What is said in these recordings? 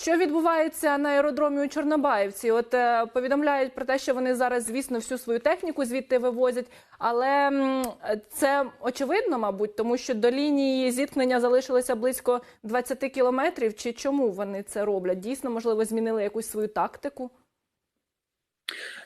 Що відбувається на аеродромі у Чорнобаївці? От е, повідомляють про те, що вони зараз, звісно, всю свою техніку звідти вивозять, але це очевидно, мабуть, тому що до лінії зіткнення залишилося близько 20 кілометрів. Чи чому вони це роблять? Дійсно, можливо, змінили якусь свою тактику?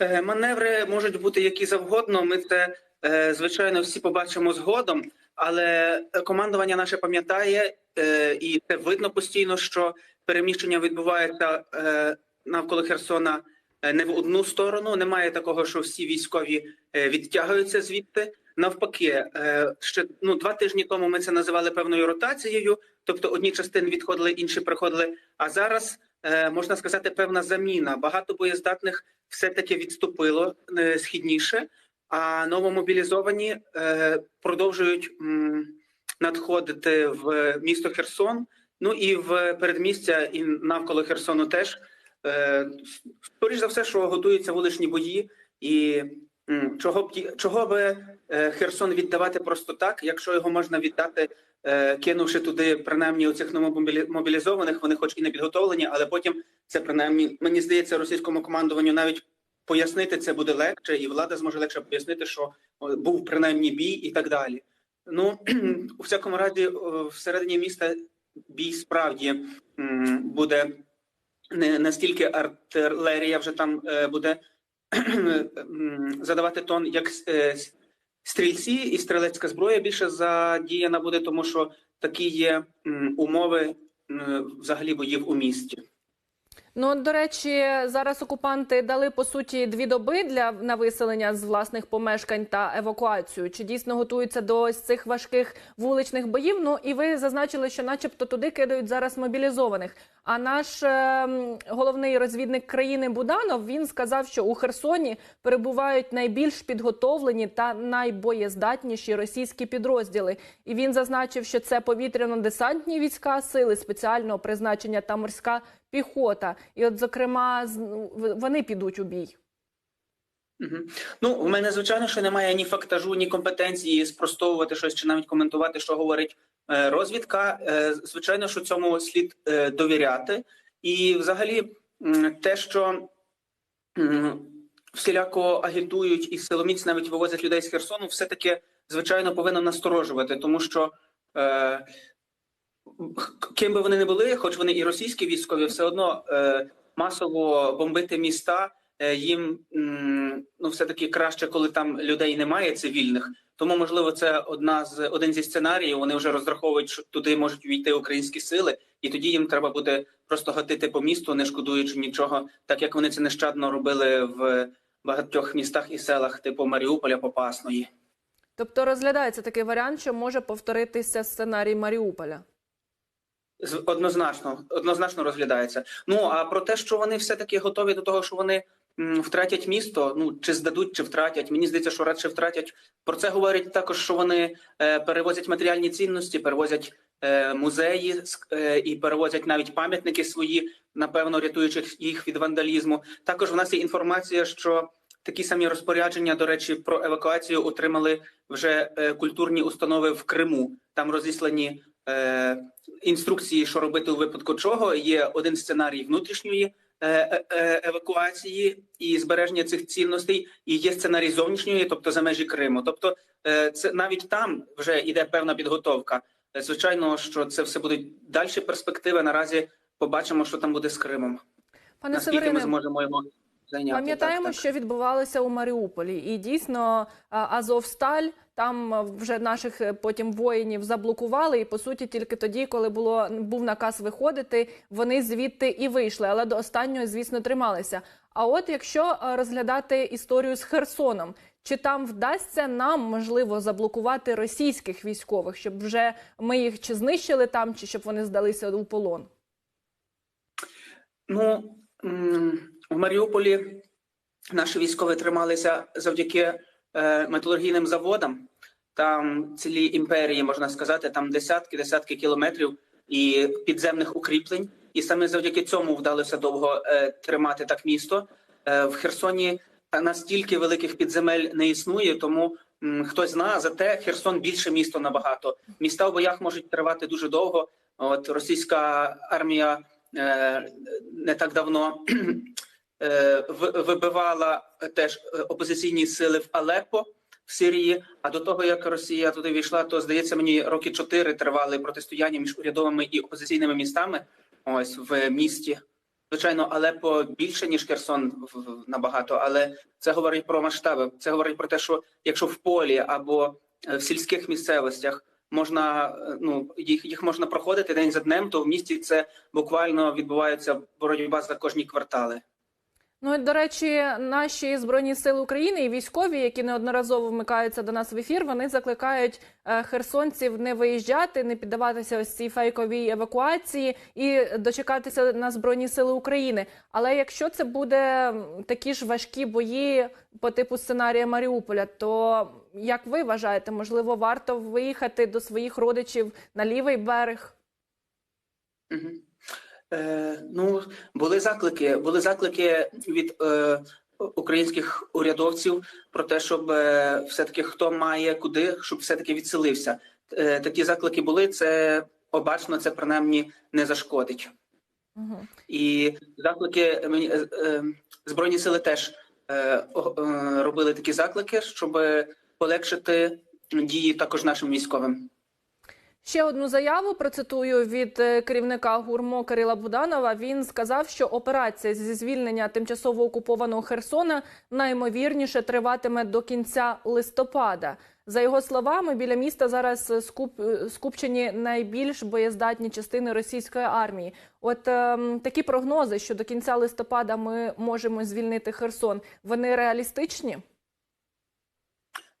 Е, Маневри можуть бути які завгодно. Ми це е, звичайно всі побачимо згодом, але командування наше пам'ятає, е, і це видно постійно, що переміщення відбувається е, навколо Херсона е, не в одну сторону. Немає такого, що всі військові е, відтягуються звідти. Навпаки, е, ще ну два тижні тому ми це називали певною ротацією, тобто одні частини відходили, інші приходили. А зараз е, можна сказати певна заміна. Багато боєздатних все-таки відступило е, східніше, а новомобілізовані е, продовжують надходити в місто Херсон. Ну і в передмістя, і навколо Херсону теж. Е, скоріш за все, що готуються вуличні бої, і чого б чого би е, Херсон віддавати просто так, якщо його можна віддати, кинувши туди принаймні оцих мобілізованих, вони хоч і не підготовлені, але потім це принаймні мені здається російському командуванню навіть пояснити це буде легше, і влада зможе легше пояснити, що був принаймні бій і так далі. Ну у всякому разі, всередині міста бій справді буде не настільки артилерія вже там е, буде задавати тон, як е, стрільці і стрілецька зброя більше задіяна буде, тому що такі є умови взагалі боїв у місті. Ну, до речі, зараз окупанти дали по суті дві доби для на виселення з власних помешкань та евакуацію. Чи дійсно готуються до ось цих важких вуличних боїв? Ну і ви зазначили, що, начебто, туди кидають зараз мобілізованих. А наш е, головний розвідник країни Буданов він сказав, що у Херсоні перебувають найбільш підготовлені та найбоєздатніші російські підрозділи. І він зазначив, що це повітряно-десантні війська, сили спеціального призначення та морська піхота. І, от, зокрема, ну, вони підуть у бій. Ну, в мене звичайно, що немає ні фактажу, ні компетенції спростовувати щось чи навіть коментувати, що говорить е, розвідка. Е, Звичайно, що цьому слід е, довіряти. І, взагалі, те, що всіляко агітують і силоміць навіть вивозять людей з Херсону, все таки звичайно повинно насторожувати, тому що. Ким би вони не були, хоч вони і російські військові, все одно е, масово бомбити міста е, їм м, ну все таки краще, коли там людей немає цивільних. Тому можливо, це одна з один зі сценаріїв. Вони вже розраховують, що туди можуть війти українські сили, і тоді їм треба буде просто гатити по місту, не шкодуючи нічого, так як вони це нещадно робили в багатьох містах і селах, типу Маріуполя, Попасної. Тобто розглядається такий варіант, що може повторитися сценарій Маріуполя. Однозначно, однозначно розглядається. Ну а про те, що вони все таки готові до того, що вони втратять місто, ну чи здадуть, чи втратять. Мені здається, що радше втратять. Про це говорять також, що вони е, перевозять матеріальні цінності, перевозять е, музеї е, і перевозять навіть пам'ятники свої, напевно, рятуючи їх від вандалізму. Також в нас є інформація, що такі самі розпорядження, до речі, про евакуацію отримали вже культурні установи в Криму. Там розіслані. Е, інструкції, що робити у випадку чого. Є один сценарій внутрішньої е, е, евакуації і збереження цих цінностей, і є сценарій зовнішньої, тобто за межі Криму. Тобто, е, це навіть там вже йде певна підготовка. Звичайно, що це все будуть далі перспективи. Наразі побачимо, що там буде з Кримом. Пане Наскільки ми зможемо зайняти. Пам'ятаємо, що відбувалося у Маріуполі, і дійсно Азовсталь там вже наших е, потім воїнів заблокували. І по суті, тільки тоді, коли було був наказ виходити, вони звідти і вийшли, але до останнього, звісно, трималися. А от якщо розглядати історію з Херсоном, чи там вдасться нам можливо заблокувати російських військових, щоб вже ми їх чи знищили там, чи щоб вони здалися у полон? Ну в Маріуполі наші військові трималися завдяки е, металургійним заводам. Там цілі імперії, можна сказати, там десятки, десятки кілометрів і підземних укріплень. І саме завдяки цьому вдалося довго е, тримати так місто. Е, в Херсоні настільки великих підземель не існує, тому хтось знає, зате Херсон більше місто набагато. Міста в боях можуть тривати дуже довго. От російська армія не так давно вибивала теж е, опозиційні сили в Алеппо в Сирії. А до того як Росія туди війшла, то здається мені роки чотири тривали протистояння між урядовими і опозиційними містами. Ось в місті. Звичайно, Алеппо більше ніж Херсон набагато, але це говорить про масштаби. Це говорить про те, що якщо в полі або е, в сільських місцевостях можна е, ну їх їх можна проходити день за днем, то в місті це буквально відбувається боротьба за кожні квартали. Ну і до речі, наші збройні сили України і військові, які неодноразово вмикаються до нас в ефір, вони закликають е, херсонців не виїжджати, не піддаватися ось цій фейковій евакуації і дочекатися на збройні сили України. Але якщо це буде такі ж важкі бої по типу сценарія Маріуполя, то як ви вважаєте, можливо, варто виїхати до своїх родичів на лівий берег? Мгм. Е, ну, були заклики. Були заклики від е, українських урядовців про те, щоб е, все-таки хто має куди, щоб все-таки відселився. Е, такі заклики були. Це обачно, це принаймні не зашкодить. Угу. І заклики мені е, е, збройні сили теж е, е, робили такі заклики, щоб полегшити дії також нашим військовим. Ще одну заяву процитую від е, керівника гурмо Кирила Буданова. Він сказав, що операція зі звільнення тимчасово окупованого Херсона наймовірніше триватиме до кінця листопада. За його словами, біля міста зараз е, скуп, е, скупчені найбільш боєздатні частини російської армії. От ем, такі прогнози, що до кінця листопада ми можемо звільнити Херсон, вони реалістичні?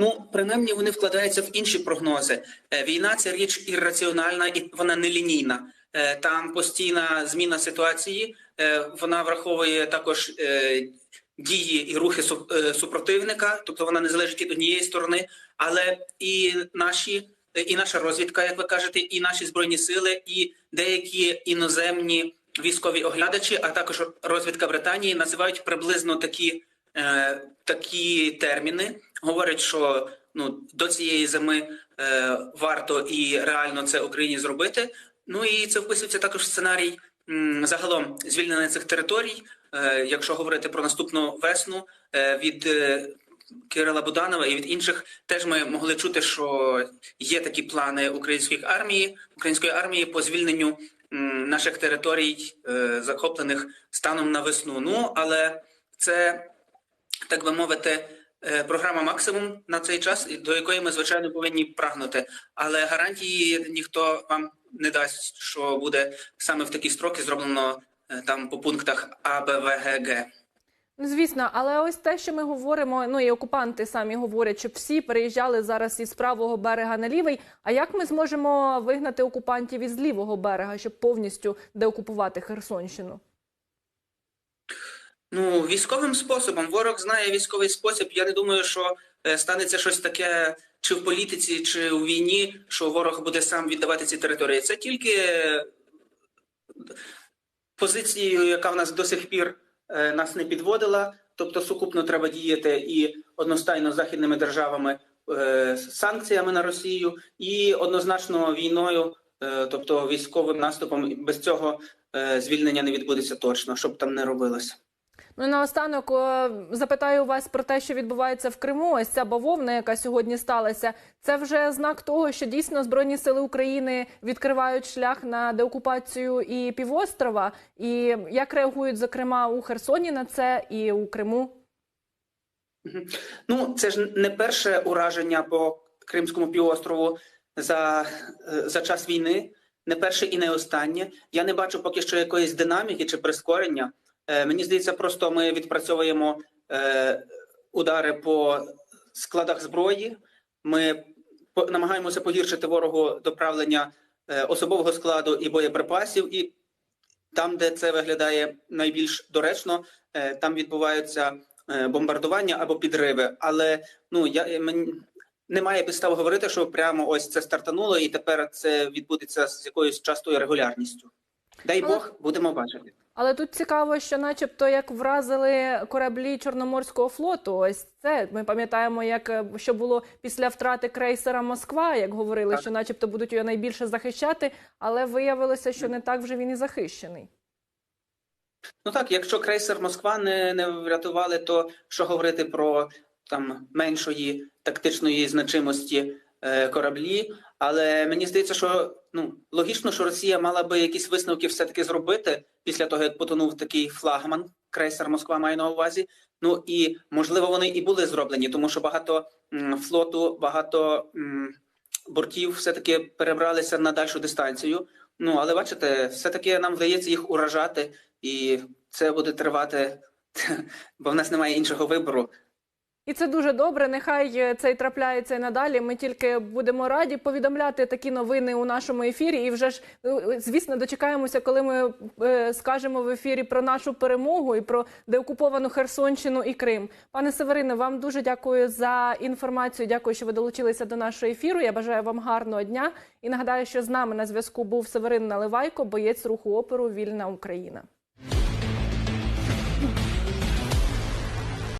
Ну, принаймні, вони вкладаються в інші прогнози. Е, Війна це річ ірраціональна і вона нелінійна. Е, Там постійна зміна ситуації. Е, Вона враховує також дії і рухи супротивника, тобто вона не залежить від однієї сторони, але і наші, і наша розвідка, як ви кажете, і наші збройні сили, і деякі іноземні військові оглядачі, а також розвідка Британії називають приблизно такі, е, такі терміни. Говорять, що ну до цієї зими е, варто і реально це Україні зробити. Ну і це вписується також в сценарій м, загалом звільнення цих територій. Е, якщо говорити про наступну весну е, від е, Кирила Буданова і від інших, теж ми могли чути, що є такі плани української армії, української армії по звільненню наших територій, е, захоплених станом на весну. Ну але це так би мовити. е, Програма максимум на цей час, до якої ми звичайно повинні прагнути, але гарантії ніхто вам не дасть, що буде саме в такі строки зроблено е, там по пунктах А, Б, В, Г, Г. Ну, Звісно, але ось те, що ми говоримо, ну і окупанти самі говорять, щоб всі переїжджали зараз із правого берега на лівий. А як ми зможемо вигнати окупантів із лівого берега, щоб повністю деокупувати Херсонщину? Ну, військовим способом. Ворог знає військовий спосіб. Я не думаю, що е, станеться щось таке чи в політиці, чи у війні, що ворог буде сам віддавати ці території. Це тільки е, позицією, яка в нас до сих пір е, нас не підводила. Тобто, сукупно треба діяти і одностайно з західними державами санкціями на Росію, і однозначно війною, тобто військовим наступом. Без цього звільнення не відбудеться точно, щоб там не робилося. Ну наостанок запитаю вас про те, що відбувається в Криму. Ось ця бавовна, яка сьогодні сталася. Це вже знак того, що дійсно збройні сили України відкривають шлях на деокупацію і півострова. І як реагують зокрема у Херсоні на це і у Криму? Ну, це ж не перше ураження по Кримському півострову за, е, за час війни, не перше і не останнє. Я не бачу поки що якоїсь динаміки чи прискорення. Е, мені здається, просто ми відпрацьовуємо е, удари по складах зброї. Ми намагаємося погіршити ворогу доправлення е, особового складу і боєприпасів. І там, де це виглядає найбільш доречно, там відбуваються бомбардування або підриви. Але ну я мені немає підстав говорити, що прямо ось це стартануло, і тепер це відбудеться з якоюсь частою регулярністю. Дай Бог, будемо бачити. Але тут цікаво, що, начебто, як вразили кораблі Чорноморського флоту, ось це ми пам'ятаємо, як е, що було після втрати крейсера Москва, як говорили, Так. що, начебто, будуть його найбільше захищати, але виявилося, що не так вже він і захищений. Ну так, якщо крейсер Москва не, не врятували, то що говорити про там меншої тактичної значимості кораблі. Але мені здається, що ну логічно, що Росія мала би якісь висновки все-таки зробити після того, як потонув такий флагман, крейсер Москва має на увазі. Ну і можливо вони і були зроблені, тому що багато м, флоту, багато м, бортів все-таки перебралися на дальшу дистанцію. Ну але бачите, все-таки нам вдається їх уражати, і це буде тривати, бо в нас немає іншого вибору. І це дуже добре. Нехай е, це й трапляється і надалі. Ми тільки будемо раді повідомляти такі новини у нашому ефірі. І вже ж е, звісно дочекаємося, коли ми е, скажемо в ефірі про нашу перемогу і про деокуповану Херсонщину і Крим. Пане Северине, вам дуже дякую за інформацію. Дякую, що ви долучилися до нашого ефіру. Я бажаю вам гарного дня і нагадаю, що з нами на зв'язку був Северин Наливайко, боєць руху оперу Вільна Україна.